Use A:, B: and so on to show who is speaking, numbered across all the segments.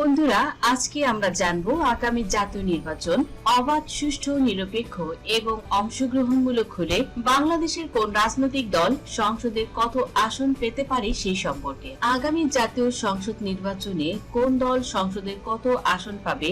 A: বন্ধুরা, আজকে আমরা জানব আগামী জাতীয় নির্বাচন অবাধ, সুষ্ঠু, নিরপেক্ষ এবং অংশগ্রহণমূলক হলে বাংলাদেশের কোন রাজনৈতিক দল সংসদের কত আসন পেতে পারে সেই সম্পর্কে। আগামী জাতীয় সংসদ নির্বাচনে কোন দল সংসদের কত আসন পাবে,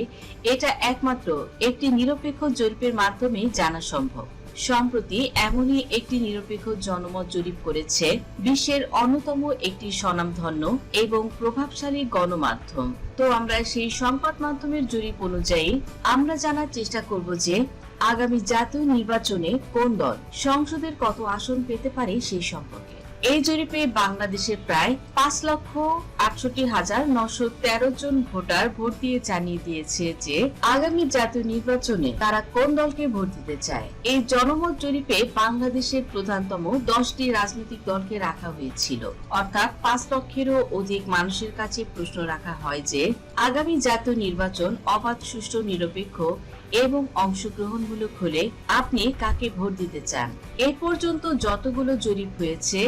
A: এটা একমাত্র একটি নিরপেক্ষ জরিপের মাধ্যমে জানা সম্ভব। সম্প্রতি এমনই একটি নিরপেক্ষ জনমত জরিপ করেছে বিশ্বের অন্যতম একটি স্বনামধন্য এবং প্রভাবশালী গণমাধ্যম। তো আমরা সেই সংবাদ মাধ্যমের জরিপ অনুযায়ী আমরা জানার চেষ্টা করব যে আগামী জাতীয় নির্বাচনে কোন দল সংসদের কত আসন পেতে পারে সেই সম্পর্কে। এই জরিপে বাংলাদেশের প্রায় পাঁচ লক্ষ আটষট্টি হাজার নশো তেরো জন ভোটার ভোট দিয়ে জানিয়ে দিয়েছে যে আগামী জাতীয় নির্বাচনে তারা কোন দলকে ভোট দিতে চায়। এই জনমত জরিপে বাংলাদেশের প্রধানতম দশটি রাজনৈতিক দলকে রাখা হয়েছিল। অর্থাৎ পাঁচ লক্ষেরও অধিক মানুষের কাছে প্রশ্ন রাখা হয় যে আগামী জাতীয় নির্বাচন অবাধ, সুষ্ঠু, নিরপেক্ষ এবং অংশগ্রহণমূলক হলে আপনি কাকে ভোট দিতে চান? এ পর্যন্ত যতগুলো জরিপ হয়েছে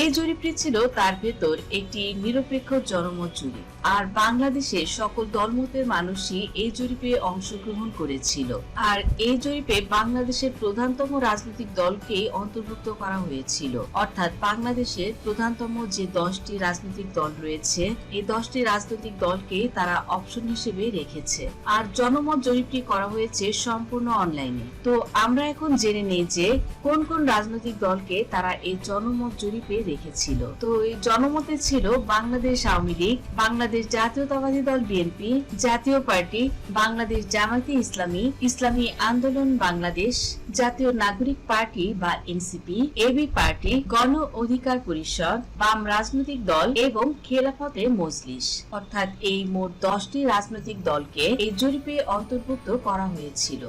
A: এই জরিপটি ছিল তার ভেতর একটি নিরপেক্ষ জনমত জরিপ আর বাংলাদেশের সকল দলমতের মানুষই এই জরিপে অংশগ্রহণ করেছিল। আর এই জরিপে বাংলাদেশের প্রধানতম রাজনৈতিক দলকে অন্তর্ভুক্ত করা হয়েছিল। অর্থাৎ বাংলাদেশের প্রধানতম যে দশটি রাজনৈতিক দল রয়েছে, এই দশটি রাজনৈতিক দলকে তারা অপশন হিসেবে রেখেছে। আর জনমত জরিপটি করা হয়েছে সম্পূর্ণ অনলাইনে। তো আমরা এখন জেনে নেই যে কোন কোন রাজনৈতিক দলকে তারা এই জনমত জরিপে রেখেছিল। তো এই জনমতে ছিল বাংলাদেশ আওয়ামী লীগ, বাংলাদেশ জাতীয়তাবাদী দল বিএনপি, জাতীয় পার্টি, বাংলাদেশ জামায়াতে ইসলামী ইসলামী আন্দোলন বাংলাদেশ, জাতীয় নাগরিক পার্টি বা এনসিপি, এবি পার্টি, গণ অধিকার পরিষদ, বাম রাজনৈতিক দল এবং খেলাফতে মজলিস। অর্থাৎ এই মোট দশটি রাজনৈতিক দলকে এই জরিপে অন্তর্ভুক্ত করা হয়েছিল।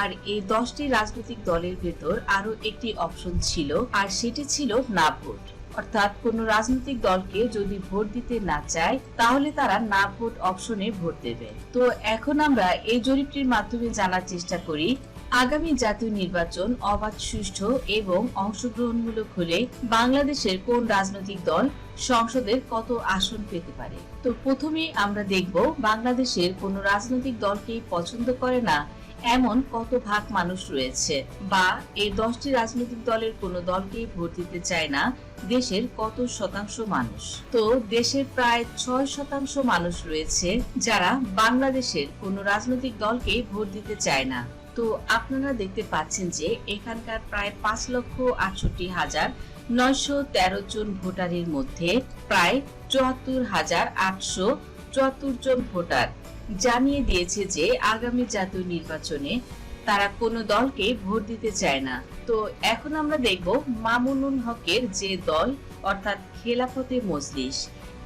A: আর এই দশটি রাজনৈতিক দলের ভেতর আরও একটি অপশন ছিল, আর সেটি ছিল না ভোট। অর্থাৎ কোন রাজনৈতিক দলকে যদি ভোট দিতে না চায়, তাহলে তারা না ভোট অপশনে ভোট দেবে। তো এখন আমরা এই জরিপটির মাধ্যমে জানার চেষ্টা করি, আগামী জাতীয় নির্বাচন অবাধ, সুষ্ঠু এবং অংশগ্রহণমূলক হলে বাংলাদেশের কোন রাজনৈতিক দল সংসদের কত আসন পেতে পারে? তো প্রথমেই আমরা দেখব বাংলাদেশের কোন রাজনৈতিক দলকেই পছন্দ করে না এমন কত ভাগ মানুষ রয়েছে বা এই দশটি রাজনৈতিক দলের কোনো দলকেই ভোট দিতে চায় না, দেশের কত শতাংশ মানুষ? তো দেশের প্রায় ছয় শতাংশ মানুষ রয়েছে যারা বাংলাদেশের কোনো রাজনৈতিক দলকেই ভোট দিতে চায় না। তো আপনারা দেখতে পাচ্ছেন যে এখানকার প্রায় পাঁচ লক্ষ আটষট্টি হাজার নয়শো তেরো জন ভোটারের মধ্যে প্রায় চুয়াত্তর হাজার আটশো চুয়াত্তর জন ভোটার। জানিয়ে দিয়েছে যে, আগামী জাতীয় নির্বাচনে তারা কোনো দলকে ভোট দিতে চায় না। তো এখন আমরা দেখব মামুনুল হকের যে দল, অর্থাৎ খেলাফতে মজলিস,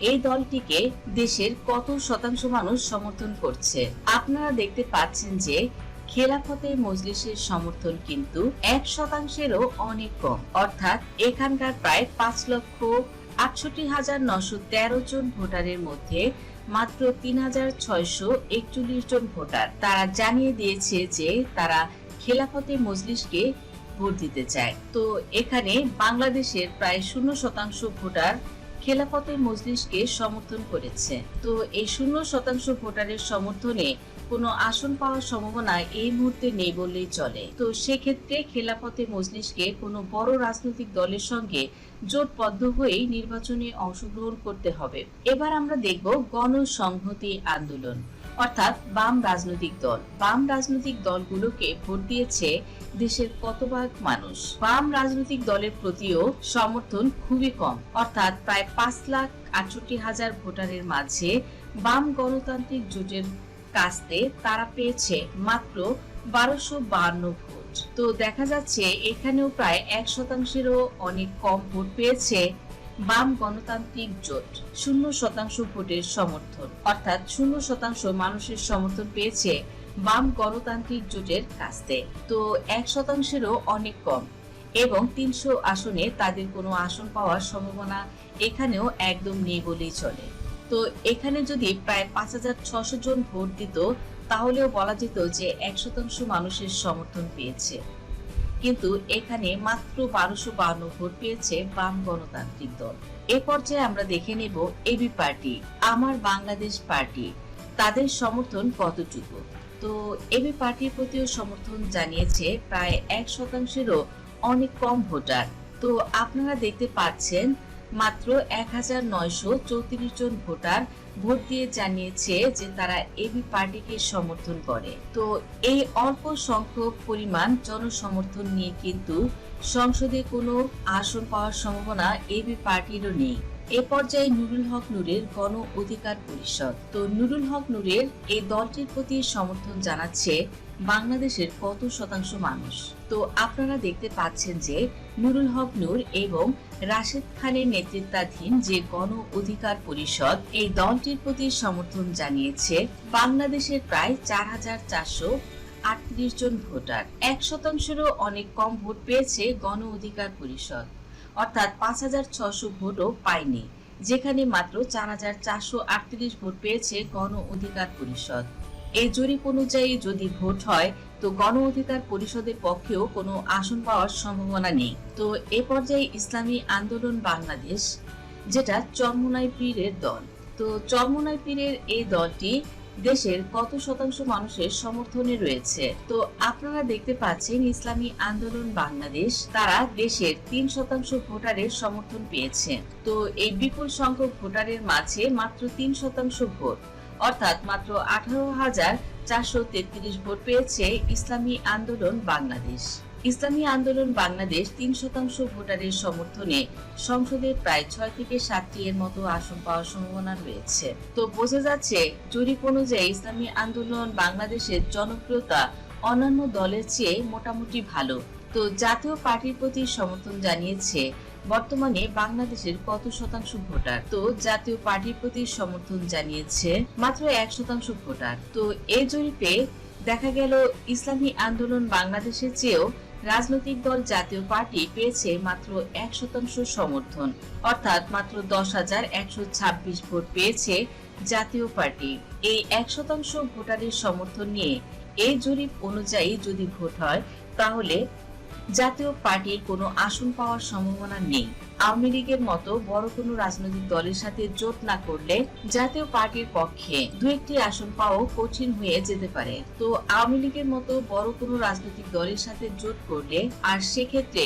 A: এই দলটিকে দেশের কত শতাংশ মানুষ সমর্থন করছে? আপনারা দেখতে পাচ্ছেন যে, খেলাফতে মজলিসের সমর্থন কিন্তু এক শতাংশেরও অনেক কম। অর্থাৎ এখানকার প্রায় পাঁচ লক্ষ আটষট্টি হাজার নশো তেরো জন ভোটারের মধ্যে মাত্র তিন হাজার ছয়শো একচল্লিশ জন ভোটার। তারা জানিয়ে দিয়েছে যে তারা খেলাফতে মজলিসকে ভোট দিতে চায়। তো এখানে বাংলাদেশের প্রায় শূন্য শতাংশ ভোটার খেলাফতে মজলিসকে সমর্থন করেছে। তো এই শূন্য শতাংশ ভোটারের সমর্থনে কোনো আসন পাওয়ার সম্ভাবনা এই মুহূর্তে নেই বললেই চলে। তো সেক্ষেত্রে খেলাফতে মজলিসকে কোনো বড় রাজনৈতিক দলের সঙ্গে জোটবদ্ধ হয়েই নির্বাচনে অংশগ্রহণ করতে হবে। এবার আমরা দেখব গণসংহতি আন্দোলন, অর্থাৎ বাম রাজনৈতিক দল। বাম রাজনৈতিক দলগুলোকে ভোট দিয়েছে দেশের কত ভাগ মানুষ। বাম রাজনৈতিক দলের প্রতিও সমর্থন খুবই কম, অর্থাৎ প্রায় পাঁচ লাখ আটষট্টি হাজার ভোটারের মাঝে বাম গণতান্ত্রিক জোটের কাছতে তারা পেয়েছে মাত্র বারোশো বান্ন ভোট। তো দেখা যাচ্ছে এখানেও প্রায় এক শতাংশেরও অনেক কম ভোট পেয়েছে বাম গণতান্ত্রিক জোট। শূন্য শতাংশ ভোটের সমর্থন, অর্থাৎ শূন্য শতাংশ মানুষের সমর্থন পেয়েছে বাম গণতান্ত্রিক জোটের কাছতে তো এক শতাংশেরও অনেক কম এবং তিনশো আসনে তাদের কোনো আসন পাওয়ার সম্ভাবনা এখানেও একদম নেই বলেই চলে। তো এখানে যদি প্রায় পাঁচ হাজার ছশো জন ভোট দিত, তাহলেও বলা যেত যে এক শতাংশ মানুষের সমর্থন পেয়েছে। কিন্তু এখানে মাত্র বারোশো বান্ন ভোট পেয়েছে বাম গণতান্ত্রিক দল। এ পর্যায়ে আমরা দেখে নেব এবি পার্টি, আমার বাংলাদেশ পার্টি, তাদের সমর্থন কতটুকু? তো এবি পার্টির প্রতিও সমর্থন জানিয়েছে প্রায় এক শতাংশেরও অনেক কম ভোটার। তো আপনারা দেখতে পাচ্ছেন মাত্র এক হাজার নয়শো চৌত্রিশ জন ভোটার ভোট দিয়ে জানিয়েছে যে তারা এবি পার্টিকে সমর্থন করে। তো এই অল্প সংখ্যক পরিমাণ জনসমর্থন নিয়ে কিন্তু সংসদে কোনো আসন পাওয়ার সম্ভাবনা এবি পার্টিরও নেই। এ পর্যায়ে নুরুল হক নূরের গণ অধিকার পরিষদ। তো নুরুল হক নূরের এই দলটির প্রতি সমর্থন জানাচ্ছে বাংলাদেশের কত শতাংশ মানুষ। তো আপনারা দেখতে পাচ্ছেন যে নুরুল হক নূর এবং রাশেদ খানের নেতৃত্বাধীন যে গণ অধিকার পরিষদ, এই দলটির প্রতি সমর্থন জানিয়েছে বাংলাদেশের প্রায় চার হাজার চারশো আটত্রিশ জন ভোটার। এক শতাংশেরও অনেক কম ভোট পেয়েছে গণ অধিকার পরিষদ। অর্থাৎ পাঁচ হাজার ছশো ভোটও পায়নি, যেখানে মাত্র চার হাজার চারশো আটত্রিশ ভোট পেয়েছে গণ অধিকার পরিষদ। এই জরিপ অনুযায়ী যদি ভোট হয়, তো গণ অধিকার পরিষদের পক্ষেও কোনো আসন পাওয়ার সম্ভাবনা নেই। তো এ পর্যায়ে ইসলামী আন্দোলন বাংলাদেশ, যেটা চরমোনাই পীরের দল। তো চরমোনাই পীরের এই দলটি দেশের কত শতাংশ মানুষের সমর্থনে রয়েছে। তো আপনারা দেখতে পাচ্ছেন ইসলামী আন্দোলন বাংলাদেশ। তারা দেশের তিন শতাংশ ভোটারের সমর্থন পেয়েছে। তো এই বিপুল সংখ্যক ভোটারের মাঝে মাত্র তিন শতাংশ ভোট। অর্থাৎ মাত্র আঠারো হাজার চারশো তেত্রিশ ভোট পেয়েছে ইসলামী আন্দোলন বাংলাদেশ। ইসলামী আন্দোলন বাংলাদেশ তিন শতাংশ ভোটারের সমর্থনে সংসদে প্রায় ছয় থেকে সাতটি এর মতো আসন পাওয়ার সম্ভাবনা রয়েছে। তো বোঝা যাচ্ছে, জরিপ অনুযায়ী ইসলামী আন্দোলন বাংলাদেশের জনপ্রিয়তা অন্যান্য দলের চেয়ে মোটামুটি ভালো। তো জাতীয় পার্টির প্রতি সমর্থন জানিয়েছে, বর্তমানে বাংলাদেশের কত শতাংশ ভোটার? তো জাতীয় পার্টির প্রতি সমর্থন জানিয়েছে মাত্র এক শতাংশ ভোটার। তো এই জরিপে দেখা গেল, ইসলামী আন্দোলন বাংলাদেশের চেয়েও রাজনৈতিক দল জাতীয় পার্টি পেয়েছে মাত্র এক শতাংশ সমর্থন, অর্থাৎ মাত্র দশ হাজার একশো ছাব্বিশ ভোট পেয়েছে জাতীয় পার্টি। এই এক শতাংশ ভোটারের সমর্থন নিয়ে এই জরিপ অনুযায়ী যদি ভোট হয়, তাহলে জাতীয় পার্টির কোনো আসন পাওয়ার সম্ভাবনা নেই। আওয়ামী লীগের মতো বড় কোনো রাজনৈতিক দলের সাথে জোট না করলে জাতীয় পার্টির পক্ষে দু একটি আসন পাওয়া কঠিন হয়ে যেতে পারে। তো আওয়ামী লীগের মতো বড় কোনো রাজনৈতিক দলের সাথে জোট করলে আর সেক্ষেত্রে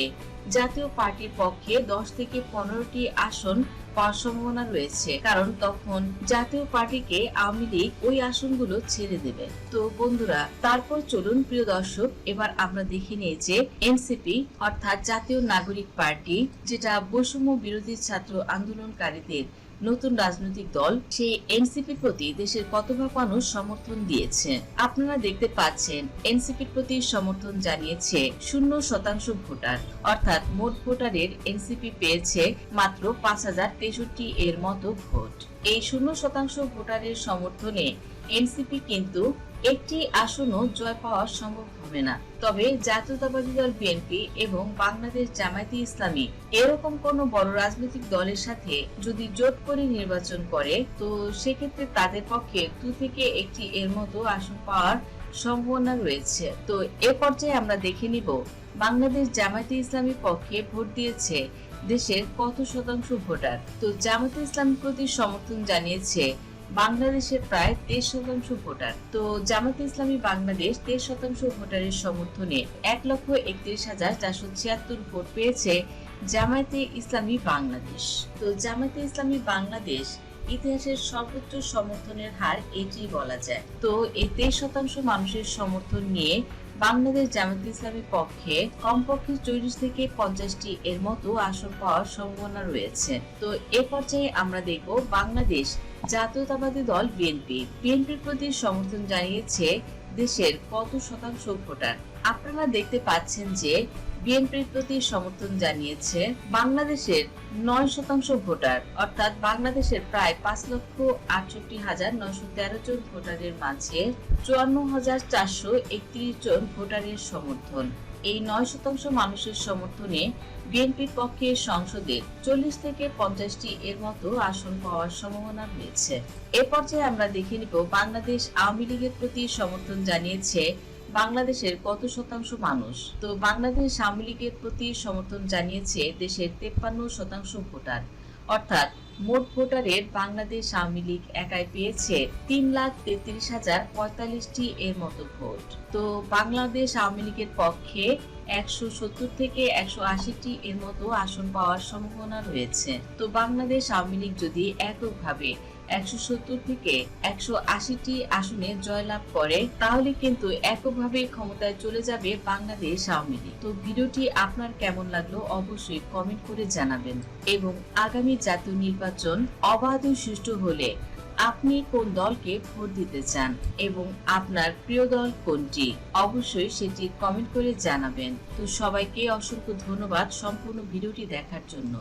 A: জাতীয় পার্টির পক্ষে দশ থেকে পনেরোটি আসন পাওয়ার সম্ভাবনা রয়েছে। কারণ তখন জাতীয় পার্টিকে আওয়ামী লীগ ওই আসনগুলো ছেড়ে দেবে। তো বন্ধুরা, তারপর চলুন প্রিয় দর্শক, এবার আমরা দেখে নিই যে এনসিপি, অর্থাৎ জাতীয় নাগরিক পার্টি, যেটা বৈষম্য বিরোধী ছাত্র আন্দোলনকারীদের নতুন রাজনৈতিক দল সেই এনসিপির প্রতি দেশের কত ভাগ মানুষ সমর্থন দিয়েছে? আপনারা দেখতে পাচ্ছেন এনসিপির প্রতি সমর্থন জানিয়েছে শূন্য শতাংশ ভোটার। অর্থাৎ মোট ভোটারের এনসিপি পেয়েছে মাত্র পাঁচ হাজার তেষট্টি এর মতো ভোট। এই শূন্য শতাংশ ভোটারের সমর্থনে এনসিপি কিন্তু একটি আসনও জয় পাওয়া সম্ভব হবে না। তবে জাতীয়তাবাদী দল বিএনপি এবং বাংলাদেশ জামায়াতে ইসলামী এরকম কোন বড় রাজনৈতিক দলের সাথে যদি জোট করে নির্বাচন করে, তো সেক্ষেত্রে তাদের পক্ষে দু থেকে একটি এর মতো আসন পাওয়ার সম্ভাবনা রয়েছে। তো এ পর্যায়ে আমরা দেখে নিব, বাংলাদেশ জামায়াতে ইসলামী পক্ষে ভোট দিয়েছে দেশের কত শতাংশ ভোটার? তো জামায়াতে ইসলামীর প্রতি সমর্থন জানিয়েছে বাংলাদেশের প্রায় তেইশ শতাংশ ভোটার। তো জামাতে ইসলামী বাংলাদেশ তেইশ শতাংশ ভোটারের সমর্থনে এক লক্ষ একত্রিশ হাজার চারশো ছিয়াত্তর ভোট পেয়েছে জামায়াতে ইসলামী বাংলাদেশ। তো জামায়াতে ইসলামী বাংলাদেশ ইতিহাসের সর্বোচ্চ সমর্থনের হার এটি বলা যায়। তো এই তেইশ শতাংশ মানুষের সমর্থন নিয়ে বাংলাদেশ জামায়াত ইসলামীর পক্ষে কমপক্ষে চল্লিশ থেকে পঞ্চাশটি এর মতো আসন পাওয়ার সম্ভাবনা রয়েছে। তো এ পর্যায়ে আমরা দেখব বাংলাদেশ জাতীয়তাবাদী দল বিএনপি বিএনপির প্রতি সমর্থন জানিয়েছে দেশের কত শতাংশ ভোটার। আপনারা দেখতে পাচ্ছেন যে বিএনপির প্রতি সমর্থন জানিয়েছে বাংলাদেশের নয় শতাংশ ভোটার। অর্থাৎ বাংলাদেশের প্রায় পাঁচ লক্ষ আটষট্টি হাজার নয়শো তেরো জন ভোটারের মাঝে চুয়ান্ন হাজার চারশো একত্রিশ জন ভোটারের সমর্থন। এই নয় শতাংশ মানুষের সমর্থনে বিএনপির পক্ষে সংসদে চল্লিশ থেকে পঞ্চাশটি এর মতো আসন পাওয়ার সম্ভাবনা রয়েছে। এ পর্যায়ে আমরা দেখে নিব বাংলাদেশ আওয়ামী লীগের প্রতি সমর্থন জানিয়েছে বাংলাদেশের কত শতাংশ মানুষ। তো বাংলাদেশ আওয়ামী লীগের প্রতি সমর্থন জানিয়েছে দেশের তেপ্পান্ন শতাংশ ভোটার। অর্থাৎ মোট ভোটারের বাংলাদেশ আওয়ামী লীগ একাই পেয়েছে তিন লাখ তেত্রিশ হাজার পঁয়তাল্লিশটি এর মতো ভোট। তো বাংলাদেশ আওয়ামী লীগের পক্ষে একশো সত্তর থেকে একশো আশিটি এর মতো আসন পাওয়ার সম্ভাবনা রয়েছে। তো বাংলাদেশ আওয়ামী লীগ যদি এককভাবে একশো সত্তর থেকে একশো আশিটি আসনে জয়লাভ করে, তাহলে কিন্তু এককভাবে ক্ষমতায় চলে যাবে বাংলাদেশ আওয়ামী লীগ। তো ভিডিওটি আপনার কেমন লাগল অবশ্যই কমেন্ট করে জানাবেন। এবং আগামী জাতীয় নির্বাচন অবাধ ও সুষ্ঠু হলে আপনি কোন দলকে ভোট দিতে চান এবং আপনার প্রিয় দল কোনটি? অবশ্যই সেটি কমেন্ট করে জানাবেন। তো সবাইকে অসংখ্য ধন্যবাদ সম্পূর্ণ ভিডিওটি দেখার জন্য।